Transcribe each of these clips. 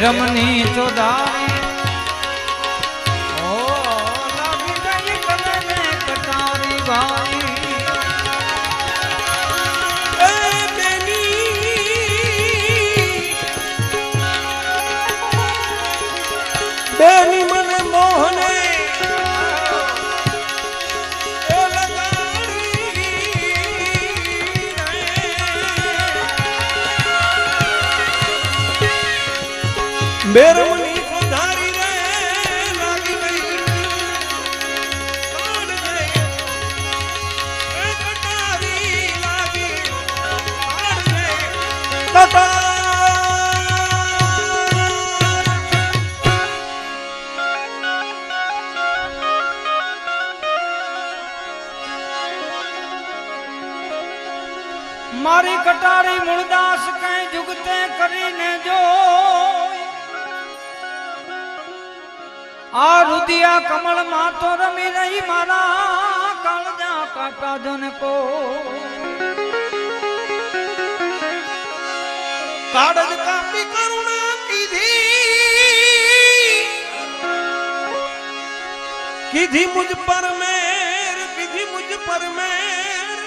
મેરમની ચોદારી. બેની મને મોહને રે. બેરમની પધારી રે, લાગી ગઈ કાળ ગઈ. એ કટાર મારી કટારી મૂળદાસ કઈ જુગતે કરીને જો આ રુદિયા કમળમાં તો રમી રહી મારા કાળજા કાકા જન કો કાળજ કાપી કરુણા કીધી. કીધી મુજ પર મેર, કીધી મુજ પર મેર.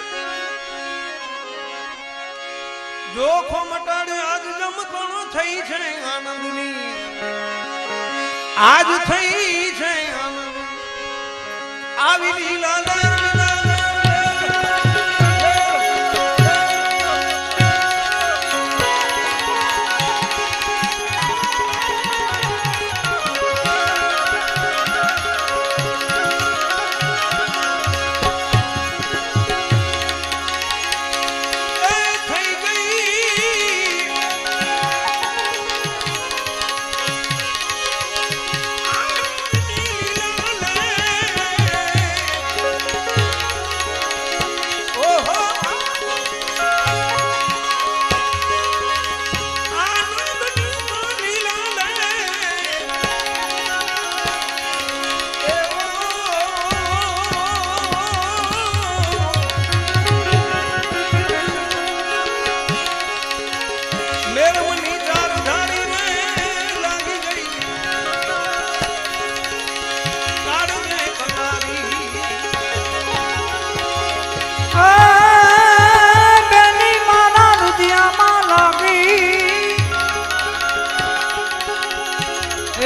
જોખો મટાડે આજ જમતણો થઈ છે આનંદની. આજ થઈ છે આવી લીલા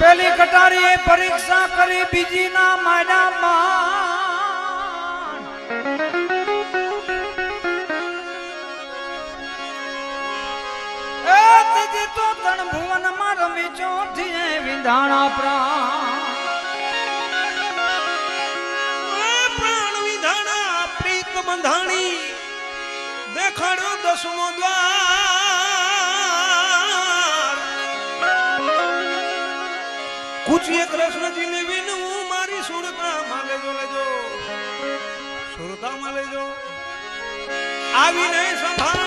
પેલી કટારીએ પરીક્ષા કરી બીજી ના માયનામાં એ ત્રીજી તો તણ ભુવનમાં રમી ચોથી વિંધાણા બંધાણી દેખાડ્યો દસમો દ્વાર. કુચીએ કૃષ્ણજીને વિનવું મારી સુરતા માં લેજો લેજો. સુરતામાં લેજો. આવીને સંભાળ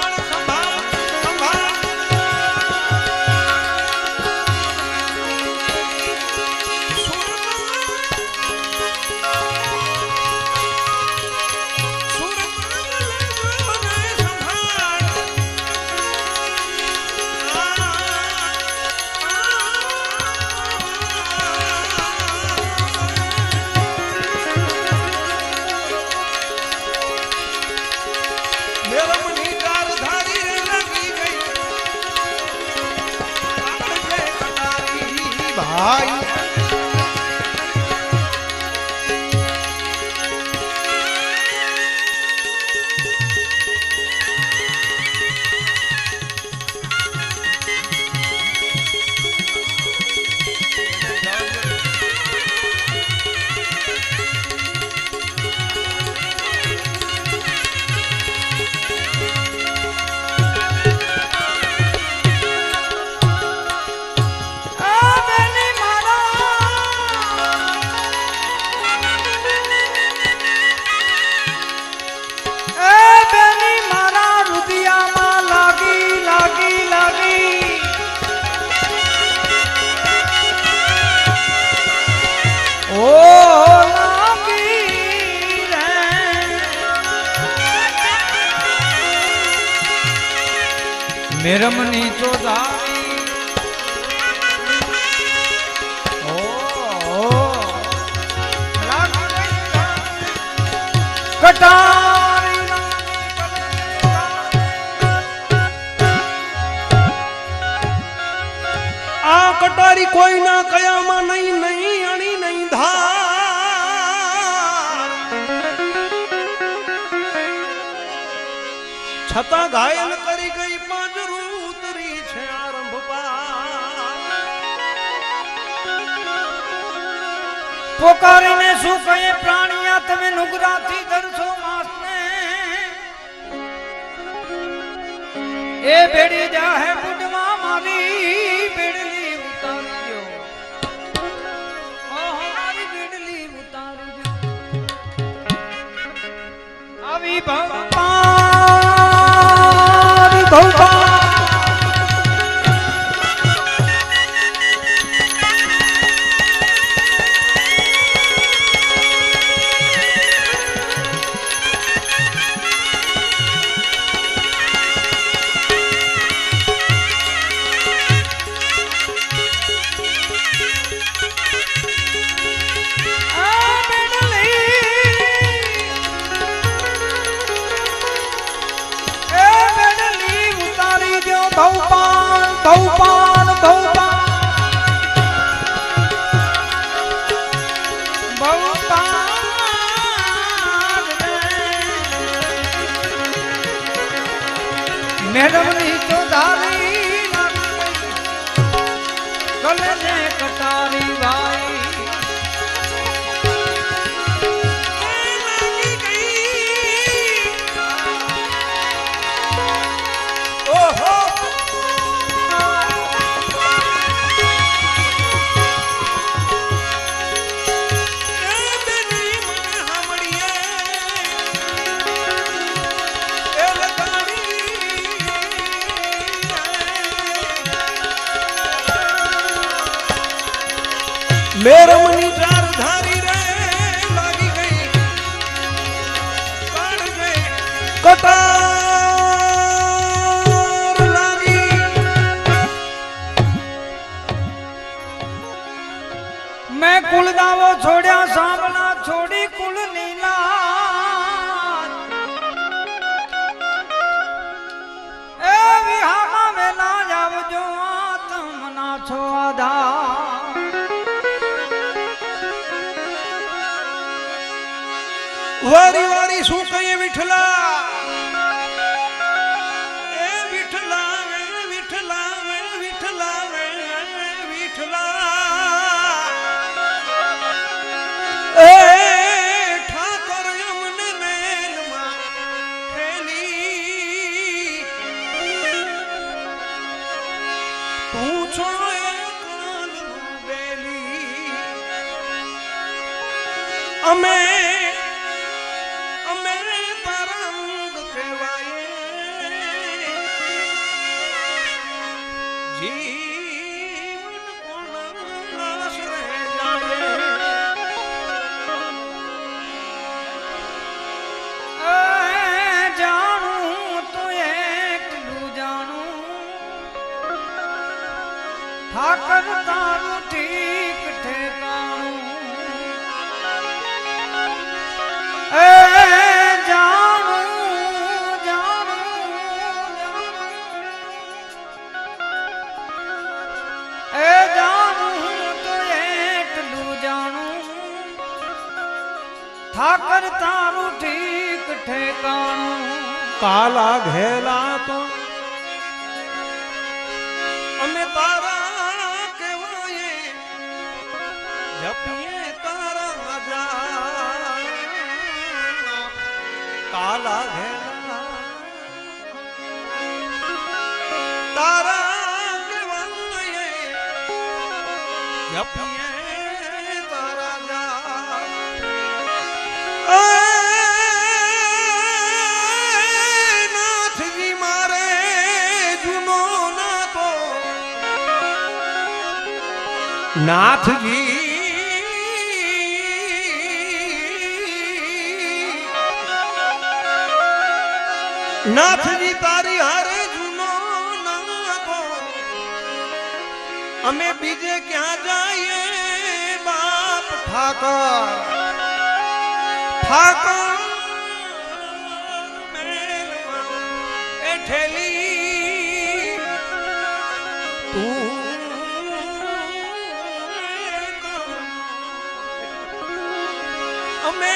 મેડમની ચોધારી આ કટારી કોઈના કયામાં નહીં નહીં અણી, નહીં ધાર. છતાં ઘાયલ કરી ગઈ પોકારીને શું કહે પ્રાણિયા તમે નુગરાથી ધરશો માસને. એ ભેડી જાહે બુડમાં મારી ભેડલી ઉતારી દો ઓહો, મારી ભેડલી ઉતારી દો આવી ભવપારી ભવપા મેરમની ચાર ધારી રે લાગી ગઈ. કાઢ વારી વારી શું કહીએ વિઠલા? એ વિઠલા વે, વિઠલા વિઠલા વે, વિઠલા. એ ઠાકોર અમને મેલમાં અમે અમે ઠાકર જપીએ તારા રાજા કાલા ઘેલા તારા કહેવાય જપીએ તારા રાજા નાથજી નાથજી તારી હારે જૂનો અમે બીજે ક્યાં જઈએ બાપ ઠાકર? ઠાકર એ અમે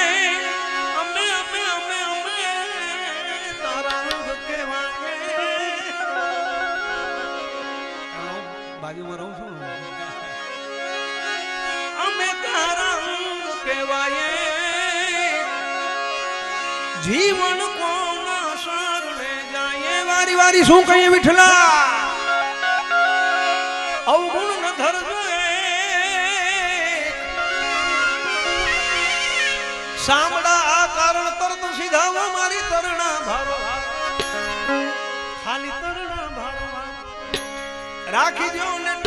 બાજુમાં રહું છું. અમે તારા કહેવાય. જીવન કોના શરણે જાય. વારી વારી શું કહીએ વિઠલા અવગુણ ન ધરજો. સાંભળા આ કારણ તરત સીધા મારી તરણા ભારો. ખાલી તરણા ભારો. રાખી દો ને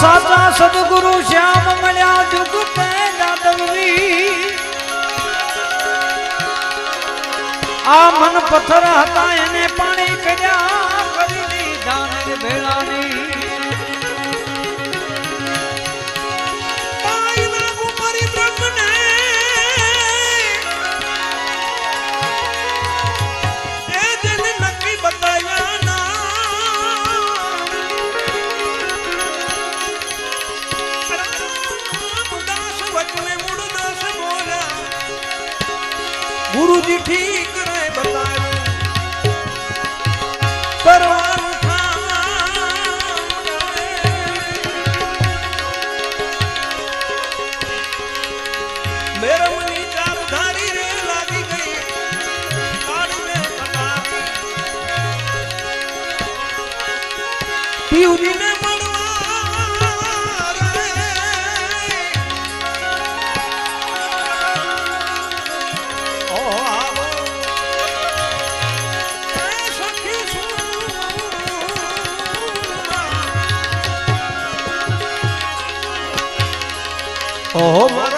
સાચા સદગુરુ શ્યામ મળ્યા જુગતે જાદવરી આ મન પથ્થર હતા એને પાણી કર્યા. ઓહો મારા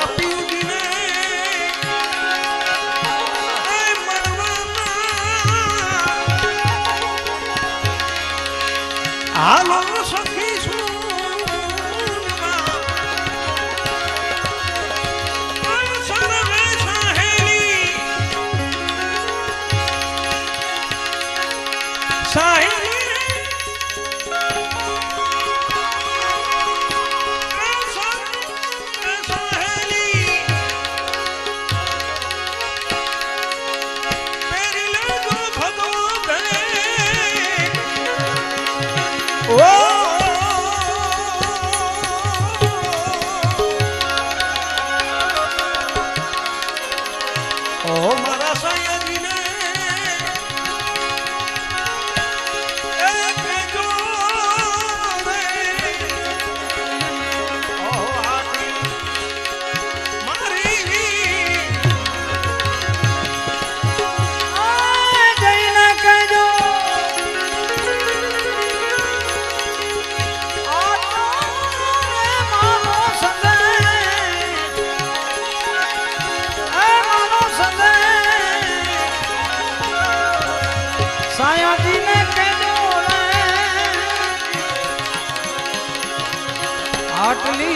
Hotly